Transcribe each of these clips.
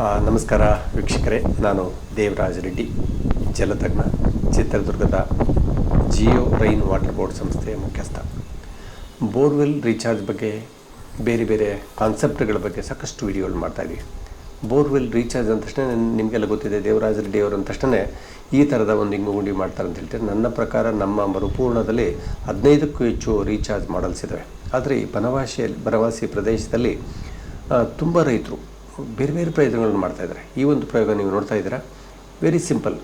ನಮಸ್ಕಾರ ವೀಕ್ಷಕರೇ. ನಾನು ದೇವರಾಜ ರೆಡ್ಡಿ ಜಲತಜ್ಞ ಚಿತ್ರದುರ್ಗದ ಜಿಯೋ ರೈನ್ ವಾಟರ್ ಬೋರ್ಡ್ ಸಂಸ್ಥೆಯ ಮುಖ್ಯಸ್ಥ. ಬೋರ್ವೆಲ್ ರೀಚಾರ್ಜ್ ಬಗ್ಗೆ ಬೇರೆ ಬೇರೆ ಕಾನ್ಸೆಪ್ಟ್ಗಳ ಬಗ್ಗೆ ಸಾಕಷ್ಟು ವಿಡಿಯೋಗಳು ಮಾಡ್ತಾಯಿದ್ದೀವಿ ಬೋರ್ವೆಲ್ ರೀಚಾರ್ಜ್ ಅಂದ ತಕ್ಷಣ ನಿಮಗೆಲ್ಲ ಗೊತ್ತಿದೆ, ದೇವರಾಜ ರೆಡ್ಡಿ ಅವರು ಅಂದ ತಕ್ಷಣ ಈ ಥರದ ಒಂದು ಹಿಂಗು ಗುಂಡಿ ಮಾಡ್ತಾರೆ ಅಂತ ಹೇಳ್ತಾರೆ. ನನ್ನ ಪ್ರಕಾರ ನಮ್ಮ ಮರುಪೂರ್ಣದಲ್ಲಿ ಹದಿನೈದಕ್ಕೂ ಹೆಚ್ಚು ರೀಚಾರ್ಜ್ ಮಾಡಲ್ಸಿದ್ದಾವೆ. ಆದರೆ ಈ ಬನವಾಸಿಯಲ್ಲಿ, ಬನವಾಸಿ ಪ್ರದೇಶದಲ್ಲಿ ತುಂಬ ರೈತರು ಬೇರೆ ಬೇರೆ ಪ್ರಯೋಜನಗಳನ್ನು ಮಾಡ್ತಾಯಿದ್ದಾರೆ ಈ ಒಂದು ಪ್ರಯೋಗ ನೀವು ನೋಡ್ತಾ ಇದ್ದೀರಾ? ವೆರಿ ಸಿಂಪಲ್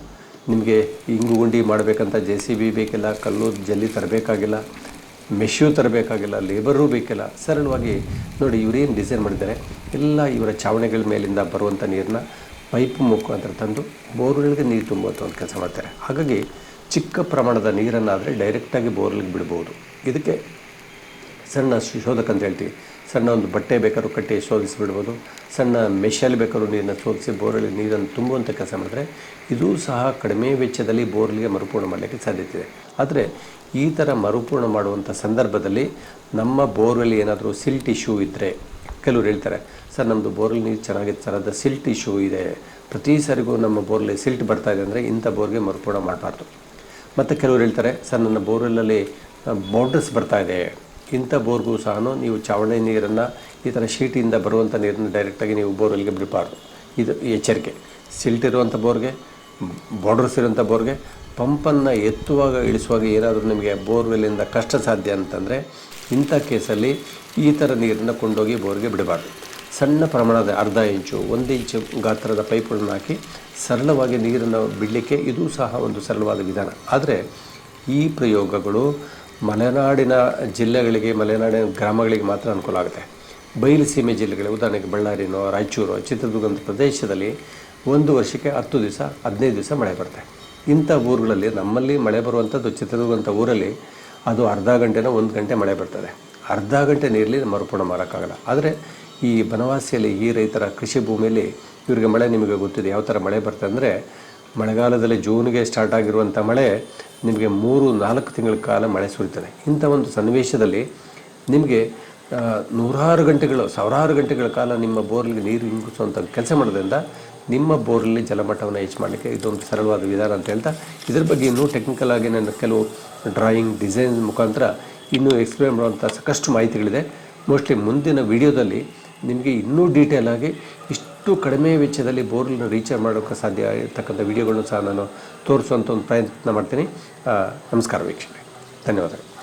ನಿಮಗೆ ಇಂಗು ಗುಂಡಿ ಮಾಡಬೇಕಂತ ಜೆ ಸಿ ಬಿ ಬೇಕಿಲ್ಲ, ಕಲ್ಲು ಜಲ್ಲಿ ತರಬೇಕಾಗಿಲ್ಲ ಮೆಶ್ಯೂ ತರಬೇಕಾಗಿಲ್ಲ, ಲೇಬರೂ ಬೇಕಿಲ್ಲ. ಸರಳವಾಗಿ ನೋಡಿ ಇವರೇನು ಡಿಸೈನ್ ಮಾಡಿದ್ದಾರೆ? ಎಲ್ಲ ಇವರ ಚಾವಣಿಗಳ ಮೇಲಿಂದ ಬರುವಂಥ ನೀರನ್ನ ಪೈಪ್ ಮುಖಾಂತರ ತಂದು ಬೋರ್ವೆಲ್ಗೆ ನೀರು ತುಂಬುವಂಥ ಒಂದು ಕೆಲಸ ಮಾಡ್ತಾರೆ. ಹಾಗಾಗಿ ಚಿಕ್ಕ ಪ್ರಮಾಣದ ನೀರನ್ನಾದರೆ ಡೈರೆಕ್ಟಾಗಿ ಬೋರ್ವೆಲ್ಗೆ ಬಿಡ್ಬೋದು. ಇದಕ್ಕೆ ಸಣ್ಣ ಶೋಧಕ ಅಂತ ಹೇಳ್ತೀವಿ. ಸಣ್ಣ ಒಂದು ಬಟ್ಟೆ ಬೇಕಾದ್ರೂ ಕಟ್ಟಿ ಶೋಧಿಸಿಬಿಡ್ಬೋದು. ಸಣ್ಣ ಮೆಷಲ್ ಬೇಕಾದ್ರೂ ನೀರನ್ನು ಶೋಧಿಸಿ ಬೋರಲ್ಲಿ ನೀರನ್ನು ತುಂಬುವಂಥ ಕೆಲಸ ಮಾಡಿದ್ರೆ ಇದೂ ಸಹ ಕಡಿಮೆ ವೆಚ್ಚದಲ್ಲಿ ಬೋರ್ಲಿಗೆ ಮರುಪೂರ್ಣ ಮಾಡಲಿಕ್ಕೆ ಸಾಧ್ಯತೆ ಇದೆ. ಆದರೆ ಈ ಥರ ಮರುಪೂರ್ಣ ಮಾಡುವಂಥ ಸಂದರ್ಭದಲ್ಲಿ ನಮ್ಮ ಬೋರ್ವೆಲ್ಲಿ ಏನಾದರೂ ಸಿಲ್ಟ್ ಇಶ್ಯೂ ಇದ್ದರೆ ಕೆಲವರು ಹೇಳ್ತಾರೆ, ಸರ್ ನಮ್ಮದು ಬೋರ್ಲ್ ನೀರು ಚೆನ್ನಾಗಿತ್ತು ಸರ್ ಅದು ಸಿಲ್ಟ್ ಇಶ್ಯೂ ಇದೆ. ಪ್ರತಿ ಸಾರಿಗೂ ನಮ್ಮ ಬೋರ್ಲಿ ಸಿಲ್ಟ್ ಬರ್ತಾ ಇದೆ ಅಂದರೆ ಇಂಥ ಬೋರ್ಗೆ ಮರುಪೂರ್ಣ ಮಾಡಬಾರ್ದು. ಮತ್ತು ಕೆಲವರು ಹೇಳ್ತಾರೆ, ಸರ್, ನನ್ನ ಬೋರ್ವೆಲ್ಲಲ್ಲಿ ಬೌಂಡ್ರಸ್ ಬರ್ತಾ ಇದೆ. ಇಂಥ ಬೋರ್ಗೂ ಸಹ ನೀವು ಚಾವಣಿ ನೀರನ್ನು ಈ ಥರ ಶೀಟಿಂದ ಬರುವಂಥ ನೀರನ್ನು ಡೈರೆಕ್ಟಾಗಿ ನೀವು ಬೋರ್ವೆಲ್ಗೆ ಬಿಡಬಾರ್ದು. ಇದು ಎಚ್ಚರಿಕೆ. ಸಿಲ್ಟ್ ಇರುವಂಥ ಬೋರ್ಗೆ ಬಾರ್ಡರ್ಸ್ ಇರುವಂಥ ಬೋರ್ಗೆ, ಪಂಪನ್ನು ಎತ್ತುವಾಗ ಇಳಿಸುವಾಗ ಏನಾದರೂ ನಿಮಗೆ ಬೋರ್ವೆಲ್ಲಿಂದ ಕಷ್ಟ ಸಾಧ್ಯ ಅಂತಂದರೆ ಇಂಥ ಕೇಸಲ್ಲಿ ಈ ಥರ ನೀರನ್ನು ಕೊಂಡೋಗಿ ಬೋರ್ಗೆ ಬಿಡಬಾರ್ದು. ಸಣ್ಣ ಪ್ರಮಾಣದ ಅರ್ಧ ಇಂಚು, ಒಂದು ಇಂಚು ಗಾತ್ರದ ಪೈಪ್ಗಳನ್ನು ಹಾಕಿ ಸರಳವಾಗಿ ನೀರನ್ನು ಬಿಡಲಿಕ್ಕೆ ಇದು ಸಹ ಒಂದು ಸರಳವಾದ ವಿಧಾನ. ಆದರೆ ಈ ಪ್ರಯೋಗಗಳು ಮಲೆನಾಡಿನ ಜಿಲ್ಲೆಗಳಿಗೆ, ಮಲೆನಾಡಿನ ಗ್ರಾಮಗಳಿಗೆ ಮಾತ್ರ ಅನುಕೂಲ ಆಗುತ್ತೆ. ಬಯಲು ಸೀಮೆ ಉದಾಹರಣೆಗೆ ಬಳ್ಳಾರಿನೋ, ರಾಯಚೂರು, ಚಿತ್ರದುರ್ಗದ ಪ್ರದೇಶದಲ್ಲಿ ಒಂದು ವರ್ಷಕ್ಕೆ ಹತ್ತು ದಿವಸ, ಹದಿನೈದು ದಿವಸ ಮಳೆ ಬರುತ್ತೆ. ಇಂಥ ಊರುಗಳಲ್ಲಿ, ನಮ್ಮಲ್ಲಿ ಮಳೆ ಬರುವಂಥದ್ದು ಚಿತ್ರದುರ್ಗಂಥ ಊರಲ್ಲಿ ಅದು ಅರ್ಧ ಗಂಟೆನ ಒಂದು ಗಂಟೆ ಮಳೆ ಬರ್ತದೆ. ಅರ್ಧ ಗಂಟೆ ನೀರಲ್ಲಿ ಮರುಪೂರ್ಣ ಮಾಡೋಕ್ಕಾಗಲ್ಲ ಆದರೆ ಈ ಬನವಾಸಿಯಲ್ಲಿ ಈ ರೈತರ ಕೃಷಿ ಭೂಮಿಯಲ್ಲಿ ಇವರಿಗೆ ಮಳೆ ನಿಮಗೆ ಗೊತ್ತಿದೆ. ಯಾವ ಥರ ಮಳೆ ಬರ್ತದೆ ಅಂದರೆ, ಮಳೆಗಾಲದಲ್ಲಿ ಜೂನ್ಗೆ ಸ್ಟಾರ್ಟ್ ಆಗಿರುವಂಥ ಮಳೆ ನಿಮಗೆ ಮೂರು, ನಾಲ್ಕು ತಿಂಗಳ ಕಾಲ ಮಳೆ ಸುರಿತದೆ. ಇಂಥ ಒಂದು ಸನ್ನಿವೇಶದಲ್ಲಿ ನಿಮಗೆ ನೂರಾರು ಗಂಟೆಗಳು, ಸಾವಿರಾರು ಗಂಟೆಗಳ ಕಾಲ ನಿಮ್ಮ ಬೋರ್ಲಿಗೆ ನೀರು ಇಂಗಿಸುವಂಥ ಕೆಲಸ ಮಾಡೋದ್ರಿಂದ ನಿಮ್ಮ ಬೋರಲ್ಲಿ ಜಲಮಟ್ಟವನ್ನು ಹೆಚ್ಚು ಮಾಡಲಿಕ್ಕೆ ಇದೊಂದು ಸರಳವಾದ ವಿಧಾನ ಅಂತ ಹೇಳ್ತಾ, ಇದ್ರ ಬಗ್ಗೆ ಇನ್ನೂ ಟೆಕ್ನಿಕಲ್ ಆಗಿ ನನ್ನ ಕೆಲವು ಡ್ರಾಯಿಂಗ್ ಡಿಸೈನ್ ಮುಖಾಂತರ ಇನ್ನೂ ಎಕ್ಸ್ಪ್ಲೇನ್ ಮಾಡುವಂಥ ಸಾಕಷ್ಟು ಮಾಹಿತಿಗಳಿದೆ. ಮೋಸ್ಟ್ಲಿ ಮುಂದಿನ ವಿಡಿಯೋದಲ್ಲಿ ನಿಮಗೆ ಇನ್ನೂ ಡೀಟೇಲ್ ಆಗಿ ಇಷ್ಟು ಕಡಿಮೆ ವೆಚ್ಚದಲ್ಲಿ ಬೋರ್ನ ರೀಚಾರ್ಜ್ ಮಾಡೋಕ್ಕೆ ಸಾಧ್ಯ ಇರ್ತಕ್ಕಂಥ ವಿಡಿಯೋಗಳನ್ನು ಸಹ ನಾನು ತೋರಿಸುವಂಥ ಒಂದು ಪ್ರಯತ್ನ ಮಾಡ್ತೀನಿ. ನಮಸ್ಕಾರ ವೀಕ್ಷಕರೇ. ಧನ್ಯವಾದಗಳು.